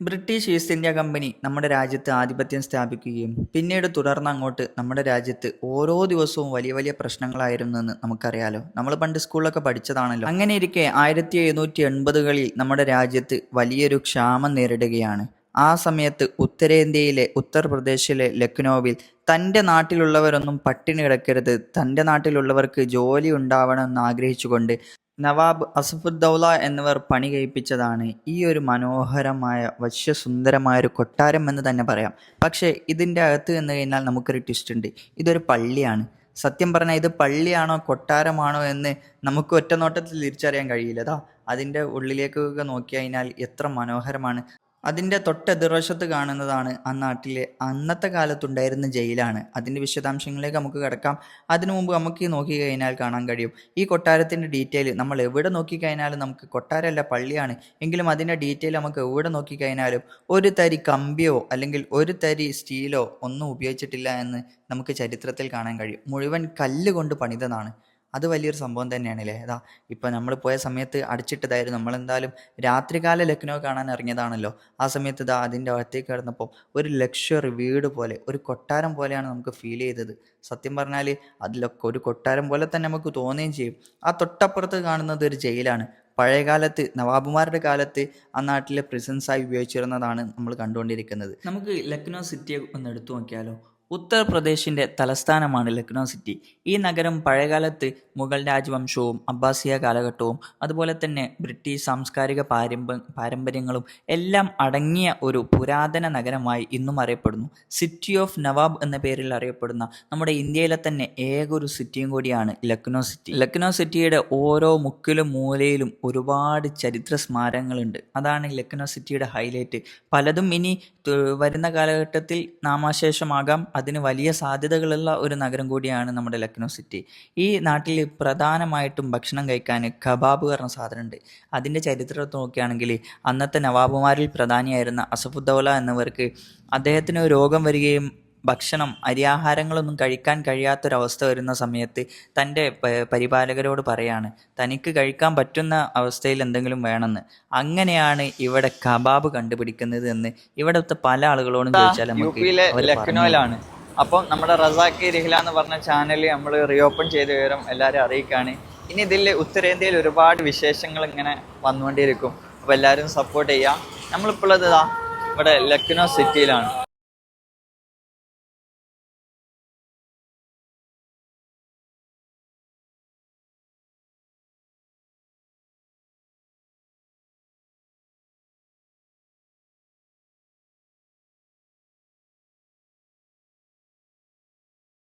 British east India company നമ്മുടെ രാജ്യത്ത് ആധിപത്യം സ്ഥാപിക്കുകയും പിന്നീട് തുടർന്ന് അങ്ങോട്ട് നമ്മുടെ രാജ്യത്ത് ഓരോ ദിവസവും വലിയ വലിയ പ്രശ്നങ്ങളായിരുന്നു എന്ന് നമുക്കറിയാലോ. നമ്മൾ പണ്ട് സ്കൂളിലൊക്കെ പഠിച്ചതാണല്ലോ. അങ്ങനെ ഇരിക്കെ ആയിരത്തി എഴുന്നൂറ്റി എൺപതുകളിൽ നമ്മുടെ രാജ്യത്ത് വലിയൊരു ക്ഷാമം നേരിടുകയാണ്. ആ സമയത്ത് ഉത്തരേന്ത്യയിലെ ഉത്തർപ്രദേശിലെ ലക്നൌവിൽ തന്റെ നാട്ടിലുള്ളവരൊന്നും പട്ടിണി കിടക്കരുത് തന്റെ നാട്ടിലുള്ളവർക്ക് ജോലി ഉണ്ടാവണമെന്ന് ആഗ്രഹിച്ചുകൊണ്ട് നവാബ് അസഫുദ്ദൗല എന്നിവർ പണി കഴിപ്പിച്ചതാണ്. ഈ ഒരു മനോഹരമായ വശ്യസുന്ദരമായ ഒരു കൊട്ടാരം എന്ന് തന്നെ പറയാം. പക്ഷേ ഇതിന്റെ അകത്ത് എന്ന് കഴിഞ്ഞാൽ നമുക്കൊരു ട്വിസ്റ്റ് ഉണ്ട്. ഇതൊരു പള്ളിയാണ്. സത്യം പറഞ്ഞാൽ ഇത് പള്ളിയാണോ കൊട്ടാരമാണോ എന്ന് നമുക്ക് ഒറ്റ നോട്ടത്തിൽ തിരിച്ചറിയാൻ കഴിയില്ലതാ അതിന്റെ ഉള്ളിലേക്കൊക്കെ നോക്കി കഴിഞ്ഞാൽ എത്ര മനോഹരമാണ്. അതിന്റെ തൊട്ടെതിർവശത്ത് കാണുന്നതാണ് ആ നാട്ടിലെ അന്നത്തെ കാലത്തുണ്ടായിരുന്ന ജയിലാണ്. അതിന്റെ വിശദാംശങ്ങളിലേക്ക് നമുക്ക് കിടക്കാം. അതിനു മുമ്പ് നമുക്ക് നോക്കി കഴിഞ്ഞാൽ കാണാൻ കഴിയും. ഈ കൊട്ടാരത്തിന്റെ ഡീറ്റെയിൽ നമ്മൾ എവിടെ നോക്കിക്കഴിഞ്ഞാലും നമുക്ക് കൊട്ടാരമല്ല പള്ളിയാണ്. എങ്കിലും അതിന്റെ ഡീറ്റെയിൽ നമുക്ക് എവിടെ നോക്കിക്കഴിഞ്ഞാലും ഒരു തരി കമ്പിയോ അല്ലെങ്കിൽ ഒരു തരി സ്റ്റീലോ ഒന്നും ഉപയോഗിച്ചിട്ടില്ല എന്ന് നമുക്ക് ചരിത്രത്തിൽ കാണാൻ കഴിയും. മുഴുവൻ കല്ല് കൊണ്ട് പണിതതാണ്. അത് വലിയൊരു സംഭവം തന്നെയാണ് അല്ലേ അതാ ഇപ്പം നമ്മൾ പോയ സമയത്ത് അടിച്ചിട്ടതായിരുന്നു. നമ്മളെന്തായാലും രാത്രികാല ലക്നൗ കാണാൻ ഇറങ്ങിയതാണല്ലോ. ആ സമയത്ത് ഇതാ അതിന്റെ അകത്തേക്ക് കിടന്നപ്പോൾ ഒരു ലക്ഷറി വീട് പോലെ ഒരു കൊട്ടാരം പോലെയാണ് നമുക്ക് ഫീൽ ചെയ്തത്. സത്യം പറഞ്ഞാൽ അതിലൊക്കെ ഒരു കൊട്ടാരം പോലെ തന്നെ നമുക്ക് തോന്നുകയും ചെയ്യും. ആ തൊട്ടപ്പുറത്ത് കാണുന്നത് ഒരു ജയിലാണ്. പഴയകാലത്ത് നവാബുമാരുടെ കാലത്ത് ആ നാട്ടിലെ പ്രിസൻസായി ഉപയോഗിച്ചിരുന്നതാണ് നമ്മൾ കണ്ടുകൊണ്ടിരിക്കുന്നത്. നമുക്ക് ലക്നൗ സിറ്റി ഒന്ന് എടുത്തു നോക്കിയാലോ? ഉത്തർപ്രദേശിന്റെ തലസ്ഥാനമാണ് ലക്നൗ സിറ്റി. ഈ നഗരം പഴയകാലത്ത് മുഗൾ രാജവംശവും അബ്ബാസിയ കാലഘട്ടവും അതുപോലെ തന്നെ ബ്രിട്ടീഷ് സാംസ്കാരിക പാരമ്പ പാരമ്പര്യങ്ങളും എല്ലാം അടങ്ങിയ ഒരു പുരാതന നഗരമായി ഇന്നും അറിയപ്പെടുന്നു. സിറ്റി ഓഫ് നവാബ് എന്ന പേരിൽ അറിയപ്പെടുന്ന നമ്മുടെ ഇന്ത്യയിലെ തന്നെ ഏക ഒരു സിറ്റിയും കൂടിയാണ് ലക്നോ സിറ്റി ലക്നോ സിറ്റിയുടെ ഓരോ മുക്കിലും മൂലയിലും ഒരുപാട് ചരിത്ര സ്മാരകങ്ങളുണ്ട്. അതാണ് ലക്നോ സിറ്റിയുടെ ഹൈലൈറ്റ് പലതും ഇനി വരുന്ന കാലഘട്ടത്തിൽ നാമാശേഷമാകാം. അതിന് വലിയ സാധ്യതകളുള്ള ഒരു നഗരം കൂടിയാണ് നമ്മുടെ ലക്നോ സിറ്റി ഈ നാട്ടിൽ പ്രധാനമായിട്ടും ഭക്ഷണം കഴിക്കാൻ കബാബ് പറഞ്ഞ സാധനമുണ്ട്. അതിന്റെ ചരിത്രം നോക്കുകയാണെങ്കിൽ അന്നത്തെ നവാബുമാരിൽ പ്രധാനിയായിരുന്ന അസഫുദ്ദൗല എന്നിവർക്ക് അദ്ദേഹത്തിന് രോഗം വരികയും ഭക്ഷണം അരിയാഹാരങ്ങളൊന്നും കഴിക്കാൻ കഴിയാത്തൊരവസ്ഥ വരുന്ന സമയത്ത് തന്റെ പരിപാലകരോട് പറയാണ് തനിക്ക് കഴിക്കാൻ പറ്റുന്ന അവസ്ഥയിൽ എന്തെങ്കിലും വേണമെന്ന്. അങ്ങനെയാണ് ഇവിടെ കബാബ് കണ്ടുപിടിക്കുന്നത് എന്ന് ഇവിടുത്തെ പല ആളുകളോടും ചോദിച്ചാൽ നമുക്ക് ലക്നോയിലാണ് അപ്പം നമ്മുടെ റസാക്കി രഹില എന്ന് പറഞ്ഞ ചാനൽ നമ്മൾ റീഓപ്പൺ ചെയ്ത വിവരം എല്ലാവരും അറിയിക്കുകയാണ്. ഇനി ഇതിൽ ഉത്തരേന്ത്യയിൽ ഒരുപാട് വിശേഷങ്ങൾ ഇങ്ങനെ വന്നുകൊണ്ടിരിക്കും അപ്പോൾ എല്ലാവരും സപ്പോർട്ട് ചെയ്യാം നമ്മളിപ്പോൾ ഉള്ളത് ഇതാ ഇവിടെ ലക്നോ സിറ്റിയിലാണ്